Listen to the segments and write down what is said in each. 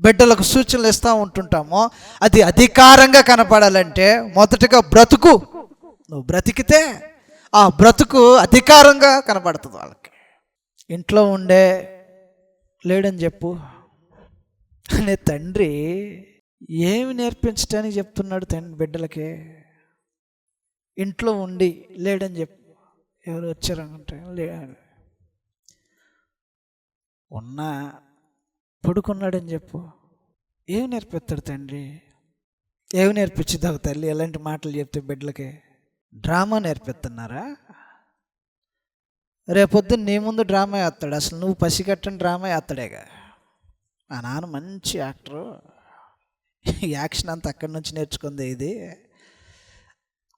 బిడ్డలకు సూచనలు ఇస్తూ ఉంటుంటామో అది అధికారంగా కనపడాలంటే మొదటగా బ్రతుకు. నువ్వు బ్రతికితే ఆ బ్రతుకు అధికారంగా కనపడుతుంది వాళ్ళకి. ఇంట్లో ఉండే లేడని చెప్పు. అనే తండ్రి ఏమి నేర్పించడానికి చెప్తున్నాడు తండ్రి బిడ్డలకి? ఇంట్లో ఉండి లేడని చెప్పు. ఎవరు వచ్చారంటే లే ఉన్నా పడుకున్నాడని చెప్పు. ఏమి నేర్పిస్తాడు తండ్రి? ఏమి నేర్పించుదావు తల్లి? ఎలాంటి మాటలు చెప్తే బిడ్డలకి? డ్రామా నేర్పిస్తున్నారా? రేపొద్దున నీ ముందు డ్రామా వేస్తాడు. అసలు నువ్వు పసిగట్టని డ్రామా వేస్తాడేగా? మా నాన్న మంచి యాక్టరు. యాక్షన్ అంతా అక్కడి నుంచి నేర్చుకుంది ఇది.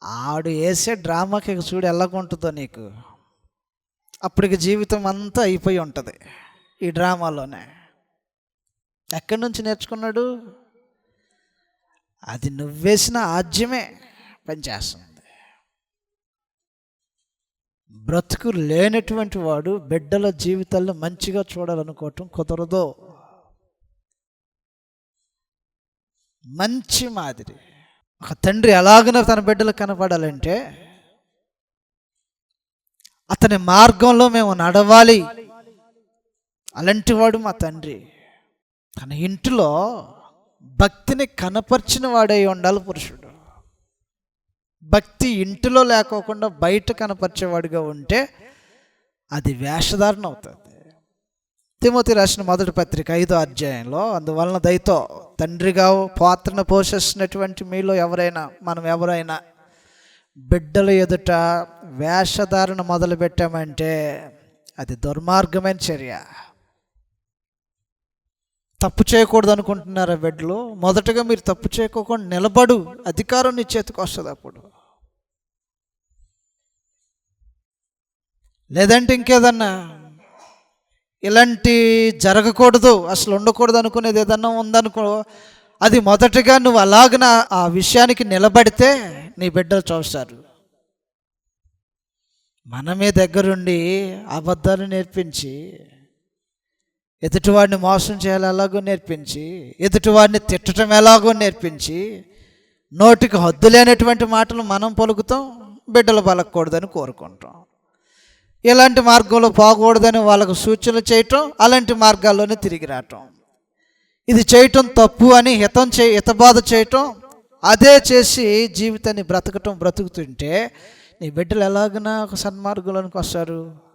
ఆడు వేసే డ్రామాకి ఇక చూడు ఎలాగుంటుందో నీకు. అప్పటికి జీవితం అంతా అయిపోయి ఉంటుంది ఈ డ్రామాలోనే. ఎక్కడి నుంచి నేర్చుకున్నాడు? అది నువ్వేసిన ఆజ్యమే పనిచేస్తుంది. బ్రతుకు లేనటువంటి వాడు బిడ్డల జీవితాల్లో మంచిగా చూడాలనుకోవటం కుదరదు. మంచి మాదిరి. ఒక తండ్రి ఎలాగనో తన బిడ్డలు కనపడాలంటే అతని మార్గంలో మేము నడవాలి. అలాంటి వాడు మా తండ్రి. తన ఇంటిలో భక్తిని కనపరిచిన వాడై ఉండాలి పురుషుడు. భక్తి ఇంటిలో లేకోకుండా బయట కనపరిచేవాడిగా ఉంటే అది వేషధారణ అవుతుంది. తిమోతి రాసిన మొదటి పత్రిక ఐదో అధ్యాయంలో అందువలన దయతో తండ్రిగా పాత్రను పోషిస్తున్నటువంటి మీలో ఎవరైనా మనం ఎవరైనా బిడ్డల ఎదుట వేషధారణ మొదలు పెట్టామంటే అది దుర్మార్గమైన చర్య. తప్పు చేయకూడదు అనుకుంటున్నారా బిడ్డలు మొదటగా మీరు తప్పు చేయకోకుండా నిలబడు. అధికారం నీ చేతికి వస్తుంది అప్పుడు. లేదంటే ఇంకేదన్నా? ఇలాంటి జరగకూడదు. అసలు ఉండకూడదు అనుకునేది ఏదన్నా ఉందనుకో అది మొదటగా నువ్వు అలాగన ఆ విషయానికి నిలబడితే నీ బిడ్డలు చూస్తారు. మనమే దగ్గరుండి అబద్ధాలు నేర్పించి ఎదుటివాడిని మోసం చేయాలి ఎలాగో నేర్పించి ఎదుటివాడిని తిట్టడం ఎలాగో నేర్పించి నోటికి హద్దు లేనటువంటి మాటలు మనం పలుకుతాం బిడ్డలు పలకూడదని కోరుకుంటాం. ఇలాంటి మార్గంలో పోకూడదని వాళ్ళకు సూచనలు చేయటం అలాంటి మార్గాల్లోనే తిరిగి రావటం. ఇది చేయటం తప్పు అని హితం చే హితబాధ చేయటం అదే చేసి జీవితాన్ని బ్రతకటం బ్రతుకుతుంటే నీ బిడ్డలు ఎలాగైనా ఒక సన్మార్గంలోనికి వస్తారు.